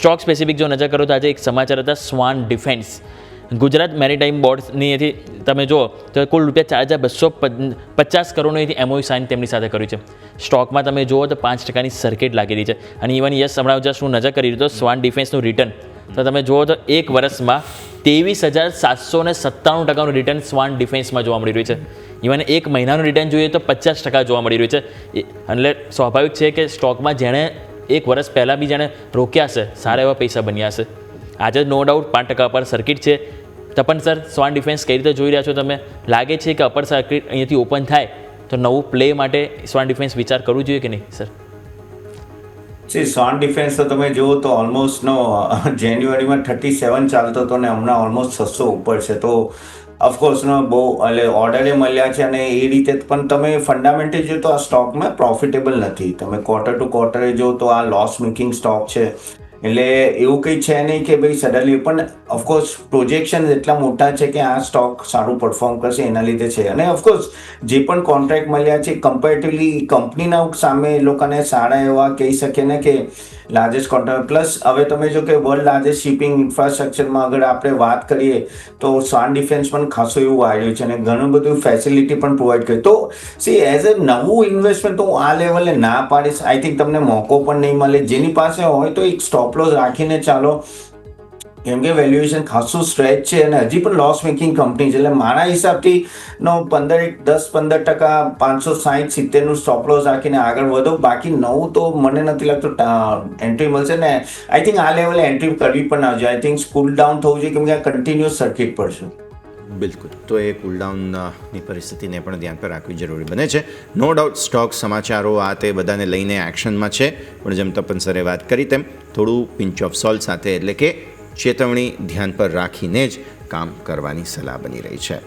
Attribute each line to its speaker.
Speaker 1: Stock specific જો નજર કરો તો આજે એક સમાચાર હતા સ્વાન ડિફેન્સ. ગુજરાત મેરીટાઈમ બોર્ડની એથી તમે જુઓ તો કુલ રૂપિયા ચાર હજાર બસો પચાસ કરોડનું એથી એમઓયુ સાઇન તેમની સાથે કર્યું છે. સ્ટોકમાં તમે જુઓ તો પાંચ ટકાની સર્કિટ લાગેલી છે. અને ઇવન યસ હમણાં જસ્ટ હું નજર કરી રહ્યો તો સ્વાન ડિફેન્સનું રિટર્ન તો તમે જુઓ તો એક વર્ષમાં ત્રેવીસ હજાર સાતસો ને સત્તાણું ટકાનું રિટર્ન સ્વાન ડિફેન્સમાં જોવા મળી રહ્યું છે. ઇવન એક મહિનાનું રિટર્ન જોઈએ તો પચાસ ટકા જોવા મળી રહ્યું છે. એટલે સ્વાભાવિક છે કે સ્ટોકમાં જેણે એક વર્ષ પહેલાં બી જેણે રોક્યા છે સારા એવા પૈસા બન્યા છે આજે નો ડાઉટ પાંચ ટકા પર સર્કિટ છે. તપન સર સ્વાન ડિફેન્સ કઈ રીતે જોઈ રહ્યા છો તમે? લાગે છે કે અપર સર્કિટ અહીંયાથી ઓપન થાય, તો નવું પ્લે માટે સ્વાન ડિફેન્સ વિચાર કરવું જોઈએ કે નહીં, સર?
Speaker 2: સી સોન ડિફેન્સ તો તમે જુઓ તો ઓલમોસ્ટ નો જાન્યુઆરીમાં થર્ટી સેવન ચાલતો હતો ને હમણાં ઓલમોસ્ટ છસો ઉપર છે. તો ઓફકોર્સ નો બહુ, એટલે ઓર્ડરે મળ્યા છે અને એ રીતે પણ તમે ફંડામેન્ટલ જો તો આ સ્ટોકમાં પ્રોફિટેબલ નથી. તમે ક્વાર્ટર ટુ ક્વાર્ટરે જો તો આ લોસ મેકિંગ સ્ટોક છે. એટલે એવું કંઈ છે નહીં કે ભાઈ સડનલી પણ ઓફકોર્સ પ્રોજેક્શન એટલા મોટા છે કે આ સ્ટોક સારું પરફોર્મ કરશે, એના લીધે છે. અને ઓફકોર્સ જે પણ કોન્ટ્રાક્ટ મળ્યા છે કમ્પેરેટિવલી કંપનીના સામે એ લોકોને સારા એવા કહી શકીએ ને કે લાર્જેસ્ટ કોન્ટ્રાક્ટ પ્લસ હવે તમે જો કે વર્લ્ડ લાર્જેસ્ટ શિપિંગ ઇન્ફ્રાસ્ટ્રક્ચરમાં આગળ આપણે વાત કરીએ, તો સ્વાન ડિફેન્સ પણ ખાસું એવું આવ્યું છે અને ઘણું બધું ફેસિલિટી પણ પ્રોવાઈડ કરી. તો સી એઝ અ નવું ઇન્વેસ્ટમેન્ટ તો હું આ લેવલે ના પાડીશ. આઈ થિંક તમને મોકો પણ નહીં મળે. જેની પાસે હોય તો એક સ્ટોપ લોસ રાખીને ચાલો. કેમ કે વેલ્યુએશન ખાસું સ્ટ્રેચ છે અને હજી પણ લોસ મેકિંગ કંપની છે. એટલે મારા હિસાબથી નો પંદર એક, દસ, પંદર ટકા, પાંચસો સાહીઠ, સિત્તેરનું સ્ટોપ લોસ રાખીને આગળ વધો. બાકી નવું તો મને નથી લાગતું એન્ટ્રી મળશે ને આઈ થિંક આ લેવલે એન્ટ્રી કરવી પણ ના જોઈએ આઈ થિંક સ્કૂલ ડાઉન થવું જોઈએ કેમ કે આ કન્ટિન્યુઅસ સર્કિટ પડશે
Speaker 3: બિલકુલ. તો એ કુલડાઉનની પરિસ્થિતિને પણ ધ્યાન પર રાખવી જરૂરી બને છે. નો ડાઉટ સ્ટોક સમાચારો આ તે બધાને લઈને એક્શનમાં છે. પણ જેમ તપન સરે વાત કરી તેમ થોડું પિંચ ઓફ સોલ્ટ સાથે એટલે કે ચેતવણી ધ્યાન પર રાખીને જ કામ કરવાની સલાહ બની રહી છે.